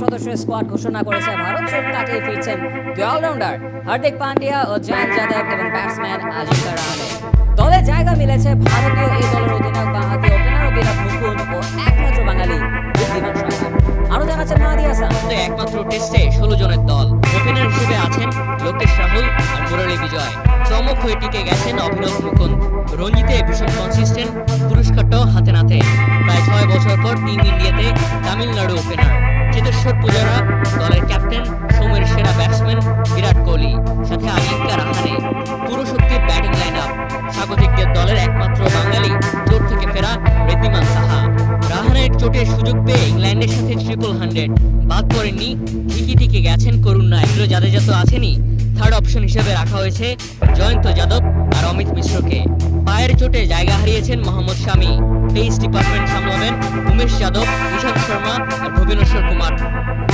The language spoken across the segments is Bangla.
সদস্যের স্কোয়াড ঘোষণা করেছে, ভারত চোট কাটিয়ে ফিরছেন দুই অলরাউন্ডার হার্দিক পান্ডিয়া ও জয়ন্ত যাদব এবং ব্যাটসম্যান আজিঙ্কা রাহানে দলে জায়গা মিলেছে ভারতীয় এই দলের অধিনায়ক বাঁহাতি ওপেনার বিরাট মুকুন্দ ও হাসান মধ্যে একমাত্র টেস্টে ষোলো জনের দল। ওপেনার হিসেবে আছেন লোকেশ রাহুল আর মুরলী বিজয়। চমক হয়ে টিকে গেছেন অভিনব মুকুন্দ। রঞ্জিতে ভীষণ কনসিস্টেন্ট পুরস্কারটাও হাতে নাতে। প্রায় ছয় বছর পর টিম ইন্ডিয়াতে তামিলনাড়ু ওপেনার চেতেশ্বর পূজারা দলের ক্যাপ্টেন সৌমের সেরা ব্যাটসম্যান বিরাট কোহলি। সাথে আজিঙ্কা রাহানে পুরো শক্তির ব্যাটিং লাইন আপ স্বাগতিকদের দলের একমাত্র বাঙালি চোট থেকে ফেরা ঋদ্ধিমান চোটের সুযোগ পেয়ে ইংল্যান্ডের সাথে ট্রিপল হান্ড্রেড বাদ পড়েননি, ঠিকই টিকে গেছেন করুণ নায়ক জাদেজা তো আছেনি থার্ড অপশন হিসেবে রাখা হয়েছে জয়ন্ত যাদব আর অমিত মিশ্রকে। পায়ের চোটে জায়গা হারিয়েছেন মোহাম্মদ শামি। পেস ডিপার্টমেন্ট সামলাবেন উমেশ যাদব, ঈশান্ত শর্মা আর ভুবনেশ্বর কুমার।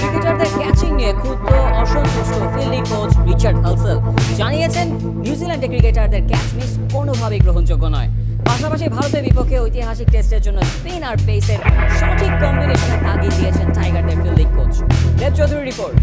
ক্রিকেটারদের ক্যাচিং নিয়ে ক্ষুব্ধ অসন্তুষ্ট ফিল্ডিং কোচ রিচার্ড হালসেল। জানিয়েছেন নিউজিল্যান্ডের ক্রিকেটারদের ক্যাচ মিস কোনোভাবেই গ্রহণযোগ্য নয়। পাশাপাশি ভারতের বিপক্ষে ঐতিহাসিক টেস্টের জন্য স্পিন আর পেসের সঠিক কম্বিনেশনের তাগিদ দিয়েছেন টাইগারদের fielding coach. Dev Chowdhury report.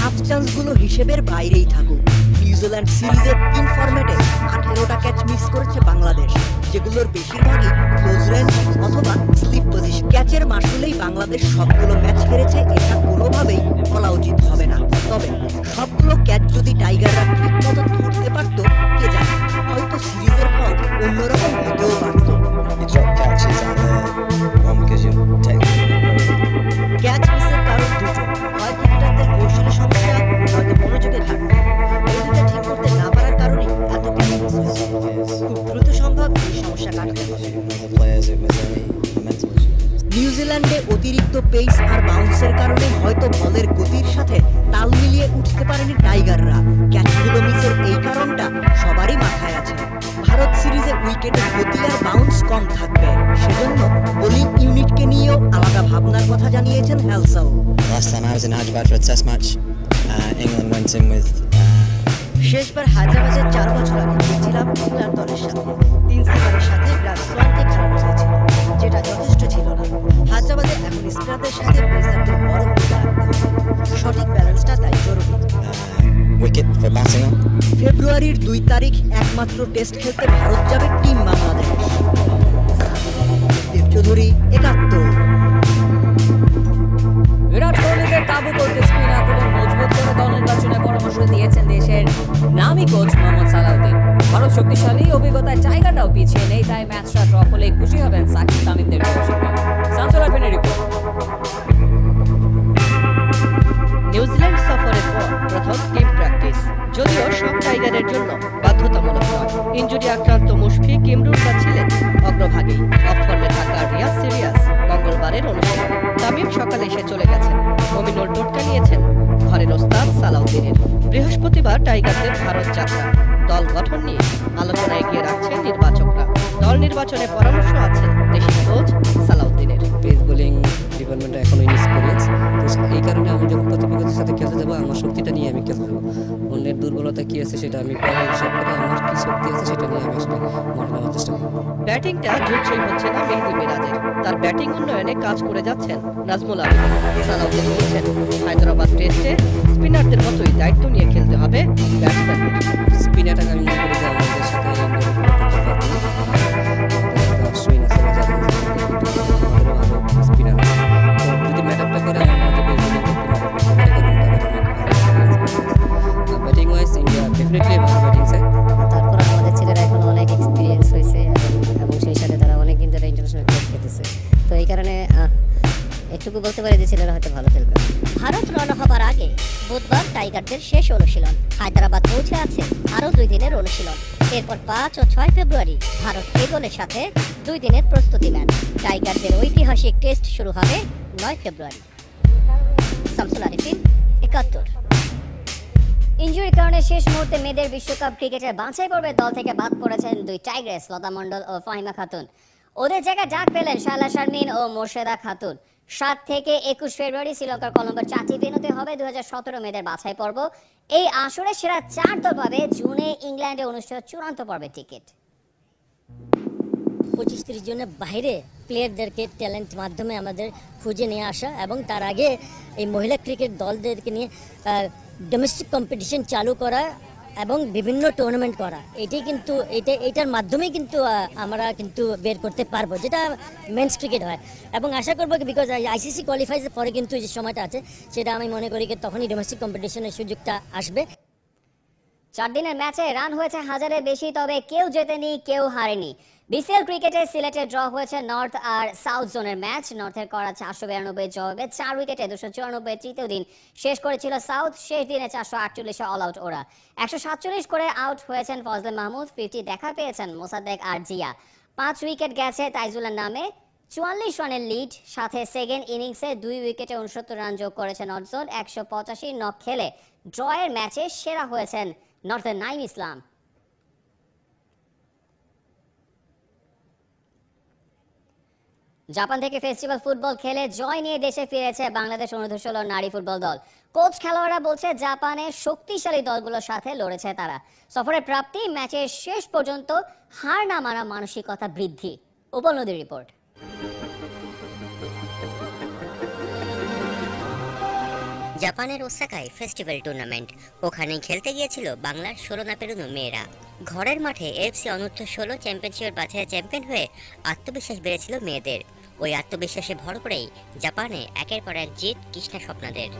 Half চান্সগুলো হিসেবের বাইরেই থাকুক। নিউজিল্যান্ড সিরিজের তিন ফরম্যাটে আঠেরোটা ক্যাচ মিস করেছে বাংলাদেশ, যেগুলোর বেশিরভাগই ক্লোজ রেঞ্জ অথবা স্লিপ পজিশন ক্যাচের মাসুলেই বাংলাদেশ সবগুলো ম্যাচ হেরেছে, এটা কোনোভাবেই বলা উচিত হবে না। তবে সবগুলো ক্যাচ যদি টাইগাররা ঠিক নিউজিল্যান্ডে অতিরিক্ত পেস আর বাউন্সের কারণে হয়তো বলের গতির সাথে তাল মিলিয়ে উঠতে পারেনি টাইগাররা। ক্যাচগুলো মিসের এই কারণটা সবারই মাথায় আছে। ভারত সিরিজে উইকেটের গতি আর বাউন্স কম থাকবে। সেজন্য বোলিং ইউনিটকে নিয়েও আলাদা ভাবনার কথা জানিয়েছেন হ্যালসাল Last time I was in Hyderabad for a test match, uh, England went in with uh, শেষবার হায়দ্রাবাদের চার বছর আগে গিয়েছিলাম ইংল্যান্ড দলের সাথে। তিন সিমারের সাথে ফেব্রুয়ারির দুই তারিখ একমাত্র টেস্ট খেলতে ভারত যাবে টিম বাংলাদেশ। দেব চৌধুরী একাত্তর। বিরাট কোহলিদের কাবু করতে স্পিন আক্রমণ মজবুত করে দল নির্বাচনের পরামর্শ দিয়েছেন দেশের নামি কোচ মোহাম্মদ সালাউদ্দিন। ভারত শক্তিশালী অভিজ্ঞতায় টাইগাররাও পিছিয়ে নেই তাই ম্যাচটা ড্র হলেই খুশি হবেন সাকিব তামিমদের প্রশিক্ষক শামসুল আরফিনের রিপোর্ট। নিউজিল্যান্ড সফরের পর প্রথম টিম প্র্যাকটিস। যদিও সব টাইগারের জন্য বাধ্যতামূলক নয়, ইঞ্জুরি আক্রান্ত মুশফিক ইমরুলরা ছিলেন অগ্রভাগেই অফ থাকা রিয়াজ সিরিয়াস মঙ্গলবারের অনুশীলন তামিম সকালে এসে চলে গেছেন। মমিনুল টোটকা নিয়েছেন ঘরের ওস্তাদ সালাউদ্দিনের। বৃহস্পতিবার টাইগারদের ভারত যাত্রা। দল গঠন নিয়ে আলোচনা এগিয়ে রাখছেন নির্বাচকরা। দল নির্বাচনে পরামর্শ আছে দেশি কোচ সালাউদ্দিনের। পেস বোলিং ডিপার্টমেন্টে এখনও এই কারণে আমি যখন প্রতিপক্ষের সাথে খেলতে যাব আমার শক্তিটা নিয়ে আমি খেলতে যাব অন্যের দুর্বলতা কি আছে সেটা আমি পরে হিসাব করে আমার কি শক্তি আছে সেটা নিয়ে আমি আসলে মাঠে নামার চেষ্টা করব ব্যাটিংটা ধৈর্যই হচ্ছে না মেহেদি মিরাজের। তার ব্যাটিং উন্নয়নে কাজ করে যাচ্ছেন নাজমুল আবেদিন সালাউদ্দিন বলছেন হায়দ্রাবাদ টেস্টে স্পিনারদের মতোই দায়িত্ব নিয়ে খেলতে হবে ব্যাটসম্যানদের। স্পিনারটাকে আমি মনে করি যে আমাদের সাথে এটুকু বলতে পারি যে ছেলেরা হয়তো ভালো খেলবে। ভারত রওনা হবার আগে বুধবার টাইগারদের শেষ অনুশীলন, হায়দ্রাবাদ পৌঁছে আছে আরও দুই দিনের অনুশীলন। এরপর পাঁচ ও ছয় ফেব্রুয়ারি ভারত এ সাথে দুই দিনের প্রস্তুতি ম্যাচ। টাইগারদের ঐতিহাসিক টেস্ট শুরু হবে নয় ফেব্রুয়ারি। শামসুল আরিফিন, একাত্তর। ইনজুরির কারণে শেষ মুহূর্তে মেয়েদের বিশ্বকাপ ক্রিকেটের বাছাই পর্বে দল থেকে বাদ পড়েছেন দুই টাইগ্রেস, লতা মণ্ডল ও ফাহিমা খাতুন। ওদের জায়গায় ডাক পেলেন শায়লা শারমিন ও মোর্শেদা খাতুন। সাত থেকে একুশ ফেব্রুয়ারি শ্রীলঙ্কার কলম্বোর চাচি ভেনুতে হবে। দু হাজার সতেরো মেয়েদের বাছাই পর্ব। এই আসরে সেরা চার দল পাবে জুনে ইংল্যান্ডে অনুষ্ঠিত চূড়ান্ত পর্বের টিকিট। পঁচিশ তিরিশ জনের বাইরে প্লেয়ারদেরকে ট্যালেন্ট মাধ্যমে আমাদের খুঁজে নিয়ে আসা এবং তার আগে এই মহিলা ক্রিকেট দলদেরকে নিয়ে ডোমেস্টিক কম্পিটিশন চালু করা এবং বিভিন্ন টুর্নামেন্ট করা। এটাই কিন্তু, এটা, এটার মাধ্যমে কিন্তু আমরা কিন্তু বের করতে পারব, যেটা মেন্স ক্রিকেট হয়। এবং আশা করব বিকজ আইসিসি কোয়ালিফাইজের পরে কিন্তু যে সময়টা আছে, সেটা আমি মনে করি তখনই ডোমেস্টিক কম্পিটিশনের সুযোগটা আসবে। চার দিনের ম্যাচে রান হয়েছে হাজারের বেশি, তবে কেউ জেতেনি, কেউ হারেনি। বিসিএল ক্রিকেটে সিলেটে ড্র হয়েছে নর্থ আর সাউথ জোনের ম্যাচ। নর্থের করা চারশো বিরানব্বই জবাবে চার উইকেটে দুশো চুরানব্বই তৃতীয় দিন শেষ করেছিল সাউথ, শেষ দিনে চারশো আটচল্লিশে অল আউট ওরা। একশো সাতচল্লিশ করে আউট হয়েছেন ফজলে মাহমুদ, ফিফটি দেখা পেয়েছেন মোসাদ্দেক আর জিয়া। পাঁচ উইকেট গেছে তাইজুলের নামে, চুয়াল্লিশ রানের লিড, সাথে সেকেন্ড ইনিংসে দুই উইকেটে উনসত্তর রান যোগ করেছেন অর্জন একশো পঁচাশি নক খেলে। ড্রয়ের ম্যাচে সেরা হয়েছেন নর্থের নাইম ইসলাম। জাপান থেকে ফেস্টিভ্যাল ফুটবল খেলে জয় নিয়ে দেশে ফিরেছে বাংলাদেশ অনূর্ধ্ব ষোলো নারী ফুটবল দল। কোচ খেলোয়াড়রা বলছে জাপানের শক্তিশালী দলগুলোর সাথে লড়েছে তারা। সফরের প্রাপ্তি, ম্যাচের শেষ পর্যন্ত হার না মারা মানসিকতা বৃদ্ধি। উপনদী রিপোর্ট। জাপানের ওসাকায় ফেস্টিভ্যাল টুর্নামেন্ট। ওখানে খেলতে গিয়েছিল বাংলার ষোলো না পেরোনো মেয়েরা। ঘরের মাঠে এফসি অনূর্ধ্ব ষোলো চ্যাম্পিয়নশিপের বাছাই চ্যাম্পিয়ন হয়ে আত্মবিশ্বাস বেড়েছিল মেয়েদের। ওই আত্মবিশ্বাসে ভর করেই জাপানে একের পর এক জিত কৃষ্ণা স্বপ্নাদের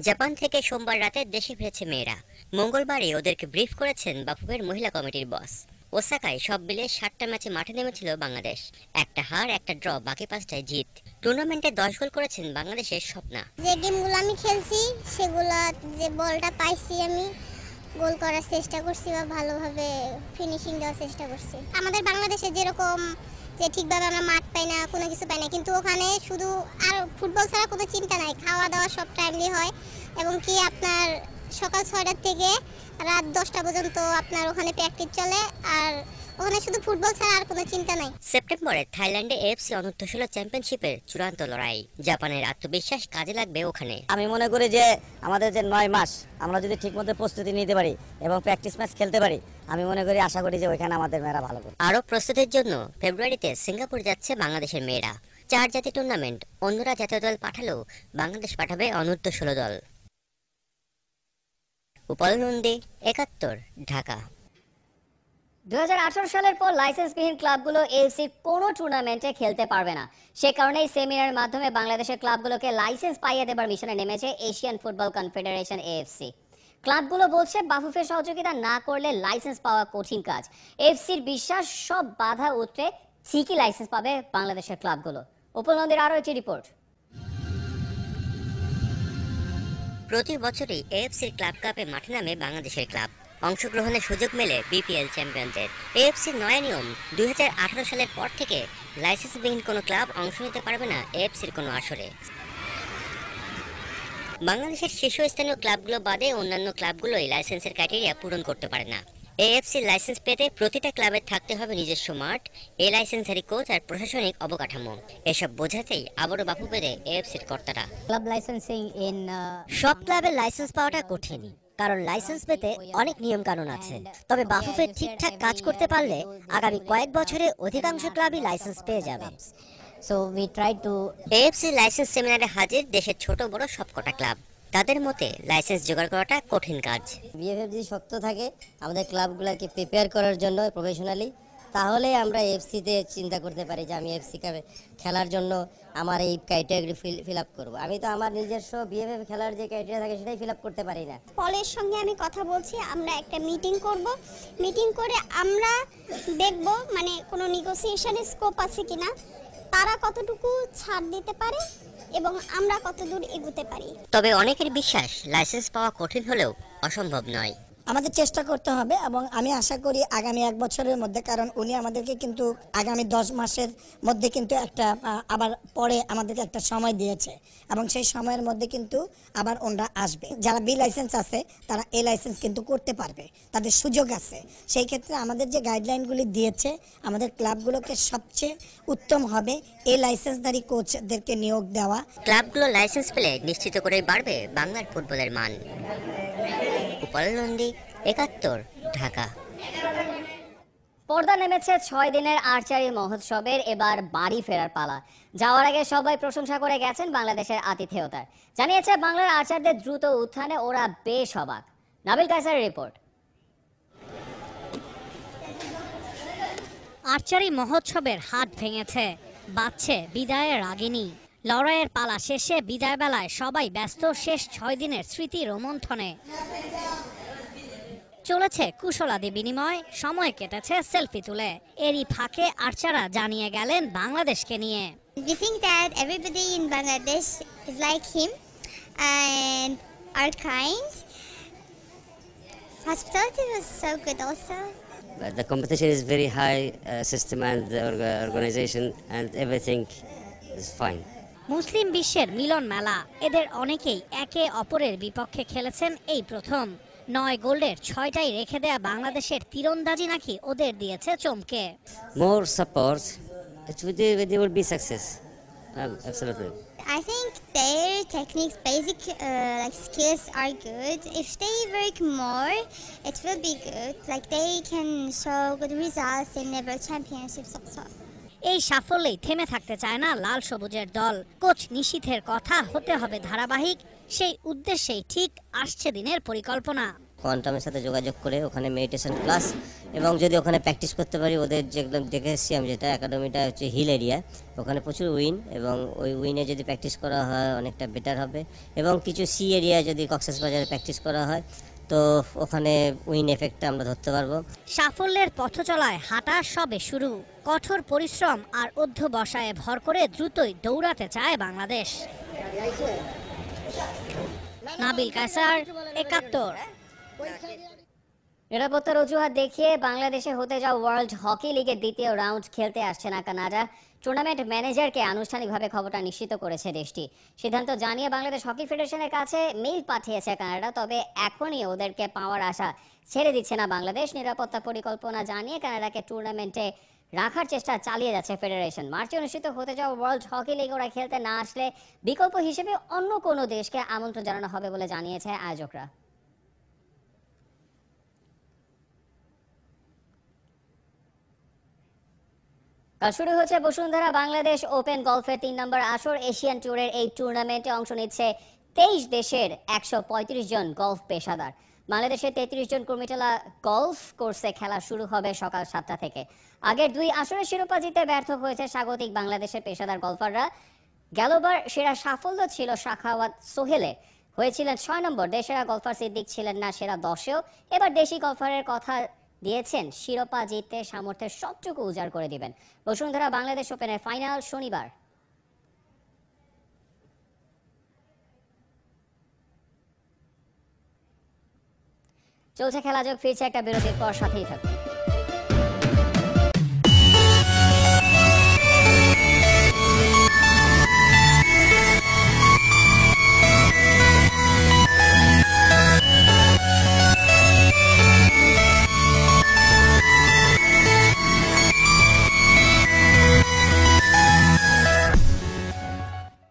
জাপান থেকে সোমবার রাতে দেশে ফিরেছে মেয়েরা। মঙ্গলবারই ওদেরকে ব্রিফ করেছেন বাফুফের মহিলা কমিটির বস। ওসাকায় সব মিলিয়ে সাতটা ম্যাচে মাঠে নেমেছিল বাংলাদেশ। একটা হার, একটা ড্র, বাকি পাঁচটায় জিত। টুর্নামেন্টে দশ গোল করেছেন বাংলাদেশের স্বপ্না। যে গেমগুলো আমি খেলছি, সেগুলা যে বলটা পাইছি আমি, গোল করার চেষ্টা করছি বা ভালোভাবে ফিনিশিং দেওয়ার চেষ্টা করছি। আমাদের বাংলাদেশে যেরকম যে ঠিকভাবে আমরা মাঠ পাই না, কোনো কিছু পাই না, কিন্তু ওখানে শুধু আর ফুটবল ছাড়া কোনো চিন্তা নাই খাওয়া দাওয়া সব টাইমলি হয় এবং কি আপনার সকাল ছয়টার থেকে রাত দশটা পর্যন্ত আপনার ওখানে প্র্যাকটিস চলে, আর ওখানে শুধু ফুটবল ছাড়া আর কোনো চিন্তা নাই। সেপ্টেম্বরে থাইল্যান্ডে এফসি অনূর্ধ্ব ষোলো চ্যাম্পিয়নশিপের চূড়ান্ত লড়াই। জাপানের আত্মবিশ্বাস কাজে লাগবে ওখানে। আমি মনে করি যে আমাদের যে নয় মাস আমরা যদি ঠিকমতো প্রস্তুতি নিতে পারি এবং প্র্যাকটিস ম্যাচ খেলতে পারি আমি মনে করি আশা করি যে ওইখানে আমাদের মেয়েরা ভালো করবে। আরও প্রস্তুতির জন্য ফেব্রুয়ারিতে সিঙ্গাপুর যাচ্ছে বাংলাদেশের মেয়েরা। চার জাতি টুর্নামেন্ট অন্যরা জাতীয় দল পাঠালেও বাংলাদেশ পাঠাবে অনূর্ধ্ব ষোলো দল। উপল নন্দী একাত্তর ঢাকা। দু সালের পর লাইসেন্সবিহীন ক্লাবগুলো এএফসির কোনো টুর্নামেন্টে খেলতে পারবে না। সে কারণেই সেমিনারের মাধ্যমে বাংলাদেশের ক্লাবগুলোকে লাইসেন্স পাইয়ে দেবার মিশনে নেমেছে এশিয়ান ফুটবল কনফেডারেশন এএফসি। ক্লাবগুলো বলছে, বাফুফের সহযোগিতা না করলে লাইসেন্স পাওয়া কঠিন কাজ। এফসির বিশ্বাস, সব বাধা উঠে ঠিকই লাইসেন্স পাবে বাংলাদেশের ক্লাবগুলো। উপনন্দের আরও একটি রিপোর্ট। প্রতি বছরই এএফসির ক্লাব কাপে মাঠে নামে বাংলাদেশের ক্লাব। অংশগ্রহণের সুযোগ মেলে বিপিএল চ্যাম্পিয়নদের। এএফসির নয়া নিয়ম দুই সালের পর থেকে লাইসেন্সবিহীন কোনো ক্লাব অংশ নিতে পারবে না এএফসির কোনো আসরে। বাংলাদেশের শীর্ষস্থানীয় ক্লাবগুলো বাদে অন্যান্য ক্লাবগুলোই লাইসেন্সের ক্রাইটেরিয়া পূরণ করতে পারে না। এএফসি লাইসেন্স পেতে প্রতিটা ক্লাবের থাকতে হবে নিজস্ব মাঠ এ লাইসেন্সারি কোচ আর প্রশাসনিক অবকাঠামো। এসব বোঝাতেই আবারও বাপু পেরে এএফসির কর্তারা। ক্লাব লাইসেন্সিং ইন সব ক্লাবের লাইসেন্স পাওয়াটা কঠিন। কারণ লাইসেন্স পেতে অনেক নিয়ম কানুন আছে। তবে বাফুফে ঠিকঠাক কাজ করতে পারলে আগামী কয়েক বছরে অধিকাংশ ক্লাবই লাইসেন্স পেয়ে যাবে। So we try to AFC licence সেমিনারে হাজির দেশের ছোট বড় সবকটা ক্লাব তাদের মতে লাইসেন্স জোগাড় করাটা কঠিন কাজ। বিএফএফ যদি শক্ত থাকে আমাদের ক্লাবগুলোকে প্রিপেয়ার করার জন্য প্রফেশনালি তাহলে আমরা এফসিতে চিন্তা করতে পারি যে আমি এফসি কাপে খেলার জন্য আমার এই ক্রাইটেরিয়া ফিল আপ করব। আমি তো আমার নিজস্ব বিএফএফ খেলার যে ক্রাইটেরিয়া থাকে সেটাই ফিল আপ করতে পারি না। পলের সঙ্গে আমি কথা বলছি আমরা একটা মিটিং করব। মিটিং করে আমরা দেখব মানে কোনো নেগোসিয়েশনের স্কোপ আছে কিনা তারা কতটুকু ছাড় দিতে পারে এবং আমরা কতদূর এগোতে পারি। তবে অনেকের বিশ্বাস লাইসেন্স পাওয়া কঠিন হলেও অসম্ভব নয়। আমাদের চেষ্টা করতে হবে এবং আমি আশা করি আগামী এক বছরের মধ্যে, কারণ উনি আমাদেরকে কিন্তু আগামী দশ মাসের মধ্যে কিন্তু একটা আবার পরে আমাদেরকে একটা সময় দিয়েছে এবং সেই সময়ের মধ্যে কিন্তু আবার ওনরা আসবে। যারা বি লাইসেন্স আছে, তারা এ লাইসেন্স কিন্তু করতে পারবে। তাদের সুযোগ আছে। সেই ক্ষেত্রে আমাদের যে গাইডলাইনগুলি দিয়েছে, আমাদের ক্লাবগুলোকে সবচেয়ে উত্তম হবে এ লাইসেন্সধারী কোচদেরকে নিয়োগ দেওয়া। ক্লাবগুলো লাইসেন্স পেলে নিশ্চিত করেই বাড়বে বাংলার ফুটবলের মান। নন্দী একাত্তর ঢাকা। পর্দা নেমেছে ছয় দিনের আর্চারি মহোৎসবের এবার বাড়ি ফেরার পালা। যাওয়ার আগে সবাই প্রশংসা করে গেছেন বাংলাদেশের আতিথেয়তার। জানিয়েছে বাংলার আর্চারদের দ্রুত উত্থানে ওরা বেশ অবাক। নাবিল কায়সারের রিপোর্ট। আর্চারি মহোৎসবের হাত ভেঙেছে বাজছে বিদায়ের রাগিনী। লড়াইয়ের পালা শেষে বিদায় বেলায় সবাই ব্যস্ত শেষ ছয় দিনের স্মৃতি রোমন্থনে চলেছে কুশলাদি বিনিময় সময় কেটেছে সেলফি তুলে এরই ফাঁকে আর্চারা জানিয়ে গেলেন বাংলাদেশকে নিয়ে We think that everybody in Bangladesh is like him and are kind. Hospitality was so good also. But the competition is very high uh, system and the organization and everything is fine. মুসলিম বিশ্বের মিলন মেলা। এদের অনেকেই একে অপরের বিপক্ষে খেলেছেন এই প্রথম। নয় গোল্ডের ছয়টাই রেখে দেয়া বাংলাদেশের তীরন্দাজি নাকি ওদের দিয়েছে চমকে। মোর সাপোর্টস যদি they be success I think there like skills good if more be good like they can show good results in there এই সাফল্যেই থেমে থাকতে চায় না লাল সবুজের দল। কোচ নিশীথের কথা হতে হবে ধারাবাহিক, সেই উদ্দেশ্যেই ঠিক আসছে দিনের পরিকল্পনা। কোয়ান্টামের সাথে যোগাযোগ করে ওখানে মেডিটেশন ক্লাস এবং যদি ওখানে প্র্যাকটিস করতে পারি, ওদের যেগুলো দেখে এসেছি আমি যেটা একাডেমিটা হচ্ছে হিল এরিয়া ওখানে প্রচুর উইন এবং ওই উইনে যদি প্র্যাকটিস করা হয়, অনেকটা বেটার হবে। এবং কিছু সি এরিয়া যদি কক্সেস বাজারে প্র্যাকটিস করা হয় তো ওখানে উইন এফেক্টটা আমরা ধরতে পারব। সাফল্যের পথ চলায় হাঁটা সবে শুরু। কঠোর পরিশ্রম আর অধ্যবসায়ে ভর করে দ্রুতই দৌড়াতে চায় বাংলাদেশ। নাবিল কাসার একাত্তর। নিরাপত্তার অজুহাত দেখিয়ে বাংলাদেশে হতে যাওয়া ওয়ার্ল্ড হকি লিগের দ্বিতীয় রাউন্ড খেলতে আসছে না কানাডা টুর্নামেন্ট ম্যানেজারকে আনুষ্ঠানিকভাবে খবরটা নিশ্চিত করেছে দেশটি। সিদ্ধান্ত জানিয়ে বাংলাদেশ হকি ফেডারেশনের কাছে মেইল পাঠিয়েছে কানাডা, তবে এখনই ওদেরকে পাওয়ার আশা ছেড়ে দিচ্ছে না বাংলাদেশ। নিরাপত্তা পরিকল্পনা জানিয়ে কানাডাকে টুর্নামেন্টে রাখার চেষ্টা চালিয়ে যাচ্ছে ফেডারেশন মার্চে অনুষ্ঠিত হতে যাওয়া ওয়ার্ল্ড হকি লিগ ওরা খেলতে না আসলে বিকল্প হিসেবে অন্য কোনো দেশকে আমন্ত্রণ জানানো হবে বলে জানিয়েছে আয়োজকরা। শুরু হচ্ছে বসুন্ধরা বাংলাদেশ ওপেন গলফের তিন নম্বর আসর। এশিয়ান ট্যুরের এই টুর্নামেন্টে অংশ নিচ্ছে তেইশ দেশের একশো জন গলফ পেশাদার। বাংলাদেশের তেত্রিশ জন কর্মীটালা গলফ কোর্সে খেলা শুরু হবে সকাল সাতটা থেকে। আগের দুই আসরে শিরোপা জিতে ব্যর্থ হয়েছে স্বাগতিক বাংলাদেশের পেশাদার গলফাররা। গেলবার সেরা সাফল্য ছিল শাখাওয়াত সোহেলে। হয়েছিলেন ছয় নম্বর। দেশেরা গলফার সিদ্দিক ছিলেন না সেরা দশেও। এবার দেশি গলফারের কথা দিয়েছেন, শিরোপা জিততে সামর্থ্যের সবটুকু উজাড় করে দিবেন। বসুন্ধরা বাংলাদেশ ওপেনের ফাইনাল শনিবার। চলছে খেলা যোগ ফিরছে একটা বিরতির পর সাথেই থাকুন।